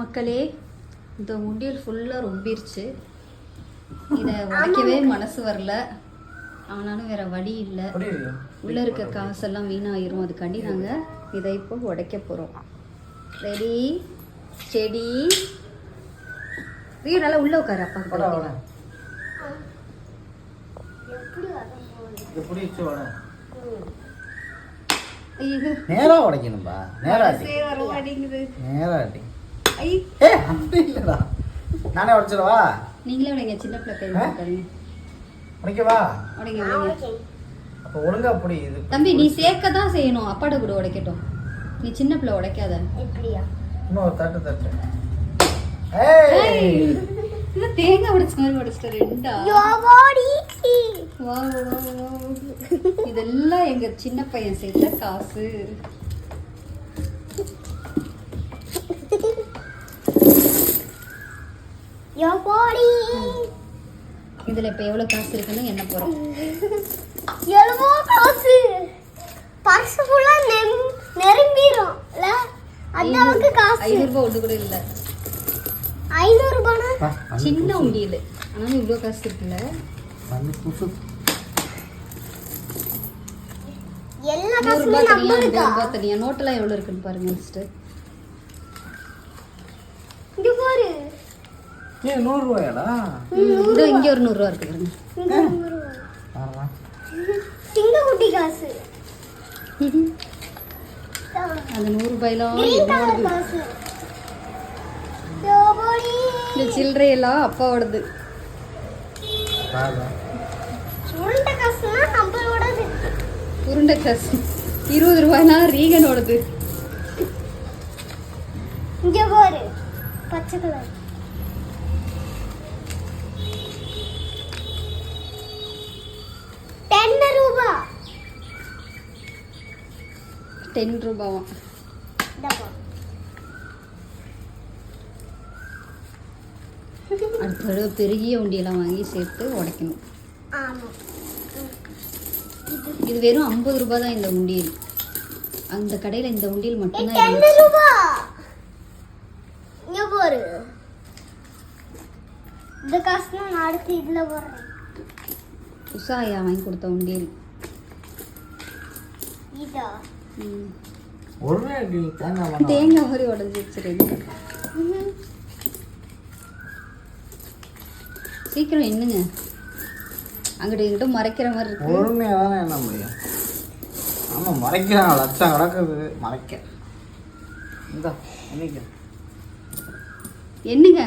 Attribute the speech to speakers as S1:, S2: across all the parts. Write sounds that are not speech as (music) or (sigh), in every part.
S1: மக்களே இந்த உண்டியல் ஃபுல்லாக ரொம்பிருச்சு. இதை உடைக்கவே மனசு வரல. ஆனாலும் வேற வழி இல்லை. உள்ளே இருக்க காசெல்லாம் வீணாயிரும். அதுக்காண்டி நாங்கள் இதை இப்போ உடைக்க போகிறோம் ரெடி செடி வீடு நல்லா உள்ளே உட்காரு அப்பா
S2: நேரா உடைக்கணும்பா. நேரா நேரா அடி. ஏ அப்படி இல்லடா. நானே உடைச்சிடவா?
S1: நீங்களே உடைங்க சின்ன பிள்ளை கை.
S2: உடைக்கவா?
S1: உடைங்க உடைங்க.
S2: அப்ப ஒழுங்கா அப்படி இது
S1: தம்பி நீ சேர்க்க தான் செய்யணும். அப்பாட கூட உடைக்கட்டும். நீ சின்ன பிள்ளை உடைக்காத.
S3: எப்படியா
S2: இன்னும் ஒரு தட்டு தட்டு. ஏய்!
S1: இல்ல தேங்காய் உடைச்ச மாதிரி உடைச்சிட்ட ரெண்டா?
S3: யோவாடி
S1: வா, வா, வா. இதெல்லாம் எங்க சின்ன பையன் சேர்த்த காசு. இதுல இப்ப எவ்வளவு காசு இருக்குன்னு என்ன போறோம்
S3: எவ்வளவோ காசு. பர்ஸ் ஃபுல்லா நிரம்பிரும் இல்ல அந்த அளவுக்கு காசு.
S1: ஐநூறு ரூபாய் ஒன்று கூட இல்ல.
S3: ஐநூறு ரூபானா
S2: வா, வந்து
S1: சின்ன. உண்டியல். ஆனாலும் இவ்வளவு காசு இருக்குல்ல.
S3: எல்லா காசுமே
S1: ரூபாய் தனியா? நோட்டெல்லாம் எவ்வளவு இருக்குன்னு பாருங்க ஃபர்ஸ்ட்
S3: இங்க பாரு
S1: இதோ இங்க ஒரு நூறு ரூபா இருக்கு பாருங்க.
S3: இங்க நூறு ரூபா.
S2: ஆமா.
S3: சிங்கக்குட்டி காசு
S1: அந்த நூறு ரூபாயெல்லாம் இந்த சில்லறையெல்லாம் அப்பாவோடது.
S3: உருண்டை
S1: காசு. இருபது ரூபாய்னா ரீகனோடது.
S3: இங்க பாரு. பச்சை கலர். டென்
S1: ரூபாவாம்.
S3: இந்த பாரு.
S1: அடுத்த தடவை பெருகிய உண்டியெல்லாம் வாங்கி சேர்த்து உடைக்கணும். இது வெறும் ஐம்பது ரூபாய் தான் இந்த உண்டியல். அந்த கடையில் இந்த உண்டியல் மட்டும்தான்
S3: இந்த காசு நான் அடுத்து இதுல போடுறேன்.
S1: உஷா ஐயா வாங்கி கொடுத்த உண்டியல்.
S3: இதா.
S2: ஒரு தேங்காய்
S1: மாதிரி உடஞ்சி வச்சிருங்க.
S3: ம்ஹும்.
S1: சீக்கிரம் என்னங்க அங்கிட்ட இங்கிட்ட மறைக்கிற மாதிரி இருக்கு.
S2: பொறுமையா தானே என்ன முடியும். ஆமா மறைக்கிறான். லட்சம் கிடக்குது. மறைக்க. இந்தா
S1: என்னங்க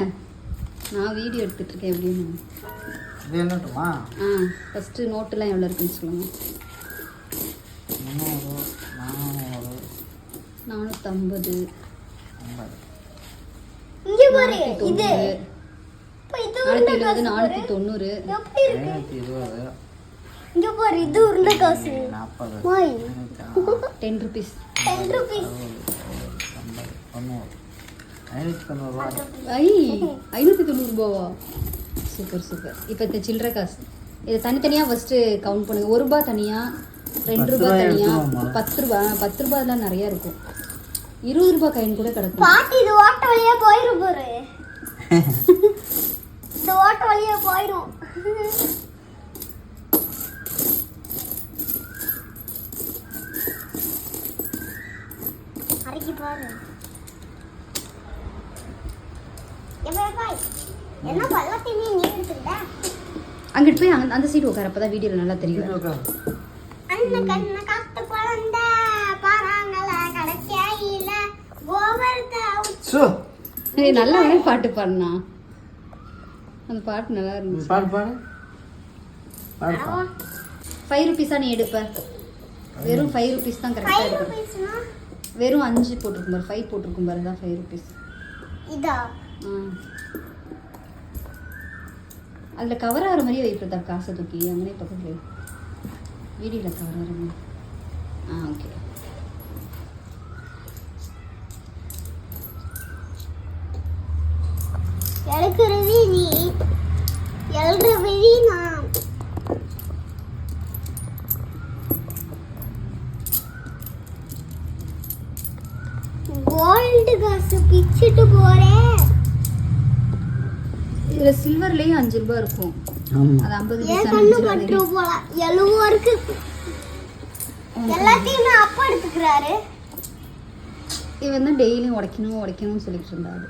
S1: நான் வீடியோ எடுத்துட்டு இருக்கேன் எப்படின்னு
S2: இது என்னட்டுமா
S1: ஆ ஃபஸ்ட்டு நோட்டுலாம் எவ்வளோ இருக்குன்னு சொல்லுங்க. நானூற்றம்பது
S2: ஐம்பது
S3: இங்க பாரு
S1: நானூற்றி
S3: இது
S1: தொண்ணூறு. நானூற்றி
S3: இங்க பாரு இது உருண்டை காசு.
S1: டென் ருபீஸ்
S3: டென் ருபீஸ்
S2: ஐநூற்றி தொண்ணூறுரூவா
S1: ஐ ஐநூற்றி தொண்ணூறுபாவா சூப்பர் சூப்பர் இப்போ இந்த சில்லறை காசு. இதை தனித்தனியாக ஃபஸ்ட்டு கவுண்ட் பண்ணுங்க. ஒரு ரூபாய் தனியாக ரெண்டு ரூபாய் தனியாக. பத்து ரூபாய் பத்து ரூபாய்லாம் நிறையா இருக்கும். இருபது ரூபாய் காயின் கூட கிடக்கும்
S3: பாட்டி இது ஓட்ட வழியா போயிரும் பாரு. (laughs) இந்த ஓட்ட வழியா போயிரும். அரைக்கி பாரு. என்ன நீ எடுத்துக்கிட்ட?
S1: அங்கிட்டு போய் அந்த அந்த சீட் உட்கார அப்போ தான் வீடியோவில் நல்லா தெரியும்.
S3: அண்ணன் கண்ண
S2: சோ.
S1: ஏய் நல்லாவே பாட்டு பாடினா அந்த பாட்டு நல்லா இருந்துச்சு
S2: பாடு பாடு.
S1: ஃபைவ் ருபீஸாக நீ எடுப்ப வெறும் ஃபைவ் ருபீஸ் தான் கரெக்டாக
S3: ருபீஸ்னா
S1: வெறும் அஞ்சு போட்டிருக்கும் பாரு ஃபைவ் போட்டிருக்கும் பாரு தான் ஃபைவ் ருபீஸ்
S3: இதா?
S1: ஆ. அதில் கவர் ஆகிற மாதிரியே வைப்பதா காசை தூக்கி அங்கனே பக்கத்தில் வீடியோவில் கவர் ஆகிற மாதிரி. ஆ ஓகே
S3: எடுக்கிறது நீ எழுதுறது நான் கோல்டு காசு பிச்சு விட்டுட்டு போறேன்
S1: இதுல சில்வர்லயும் அஞ்சு ரூபாய் இருக்கும். அது ஐம்பது பைசா
S3: எழுவோ இருக்கு. எல்லாத்தையும் அப்பா எடுத்துக்கிறாரு.
S1: இவன் தான் டெய்லியும் உடைக்கணும் உடைக்கணும்னு சொல்லிட்டு இருந்தாரு.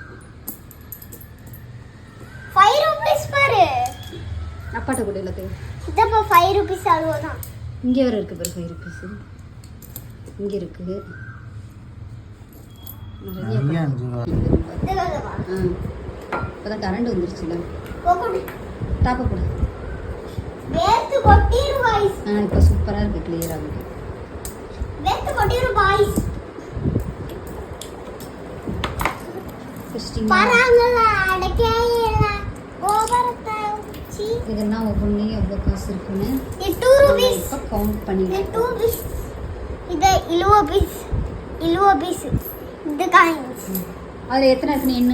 S3: ஃபைவ் ருபீஸ் பாரு.
S1: அப்பாட்ட கூட
S3: இதப்பா ஃபைவ் ருபீஸ் அல்வா தான்
S1: இங்க வேற இருக்கு பாரு ஃபைவ் ருபீஸ் இங்க இருக்கு. நிறைய ஆ இப்போதான் கரண்ட் வந்துருச்சுல டாப்பை போடு.
S3: வேர்த்து கொட்டிரு பாய்ஸ்
S1: ஆ இப்போ சூப்பராக இருக்கு கிளியர் ஆகுது
S3: வேர்த்து கொட்டிரு பாய்ஸ் பராங்கள அடக்கையில கோபுரத்தை உச்சி
S1: இதெல்லாம் ஒவ்வொன்றையும் எவ்வளோ காசு இருக்குன்னு
S3: டூ ருபீஸ்
S1: இப்போ கவுண்ட் பண்ணிடுறேன்
S3: டூ பீஸ் இது இலுவ பீஸ் இலுவ பீஸ் இது காயின்ஸ்
S1: அதில் எத்தனை இருக்கு என்ன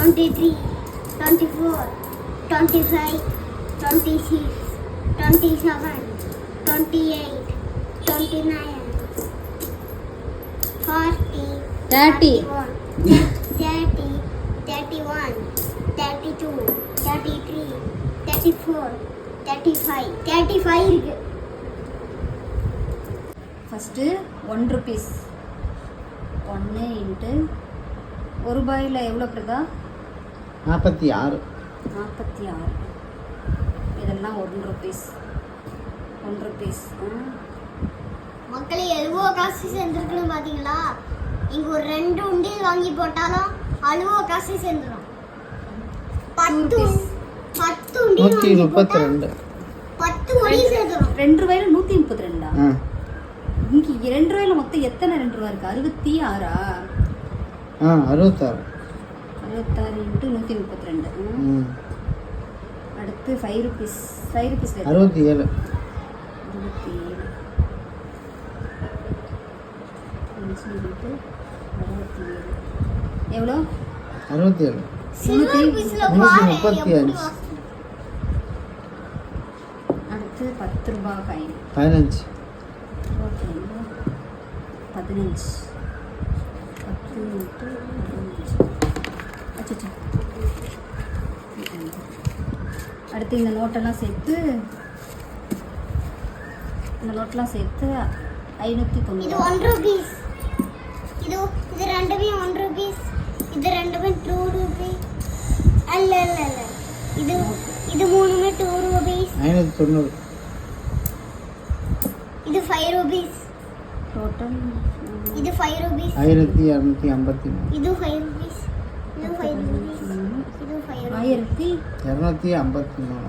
S3: 23, 24,
S1: 25,
S3: 26, 27, 28, 29, 40, 30, 30, 31, 32, 33, 34, 35, 35 இருக்கு
S1: ஃபஸ்ட்டு ஒன் ருபீஸ் ஒன்று இன்ட்டு ஒரு ரூபாயில் எவ்வளோ பிரதா
S2: நாற்பத்தி ஆறு.
S1: நாற்பத்தி ஆறு. இதெல்லாம் ஒன் ருபீஸ் ஒன் ருபீஸ்
S3: மக்களே எவ்வளோ காசு சேர்ந்துருக்குன்னு பார்த்தீங்களா இங்க ஒரு ரெண்டு உண்டியல் வாங்கி போட்டாலும் அழுவோ காசு சேர்ந்துடும் பத்து. பத்து உண்டியல்
S2: முப்பத்தி ரெண்டு.
S3: பத்து ஒடி சேர்ந்துடும்
S1: ரெண்டு ரூபாயில் நூற்றி முப்பத்தி ரெண்டா?
S2: ஆ.
S1: இங்கே ரெண்டு ரூபாயில் மொத்தம் எத்தனை ரெண்டு ரூபா இருக்குது அறுபத்தி ஆறா?
S2: ஆ அறுபத்தாறு.
S1: அறுபத்தாறு இன்ட்டு நூற்றி முப்பத்தி ரெண்டு அடுத்து ஃபைவ் ருபீஸ் ஃபைவ் ருபீஸ்
S2: அறுபத்தி ஏழு
S1: இருபத்தி ஏழு அறுபத்தி ஏழு எவ்வளோ?
S2: அறுபத்தி ஏழு
S3: பாரு
S2: முப்பத்தி அஞ்சு.
S1: அடுத்து பத்து ரூபா காயின்
S2: பதினஞ்சு.
S1: பதினஞ்சு. பத்து. அடுத்து இந்த நோட்டெல்லாம் சேர்த்து இந்த நோட்டெல்லாம் சேர்த்து ஐநூற்றி
S3: இது
S1: தொண்ணூறு
S3: ஒன் ருபீஸ் இது இது ரெண்டுமே ஒன் ருபீஸ் இது ரெண்டுமே டூ ருபீஸ் அல்ல அல்ல அல்ல. இது இது மூணுமே டூ ருபீஸ்
S2: ஐநூற்றி தொண்ணூறு.
S3: இது ஃபைவ் ருபீஸ்
S1: டோட்டல்
S3: இது ஃபைவ் ருபீஸ்
S2: ஆயிரத்தி இரநூத்தி ஐம்பத்தி
S3: இது ஃபைவ்
S1: ஆயிரத்தி
S2: இரநூத்தி ஐம்பத்தி மூணு.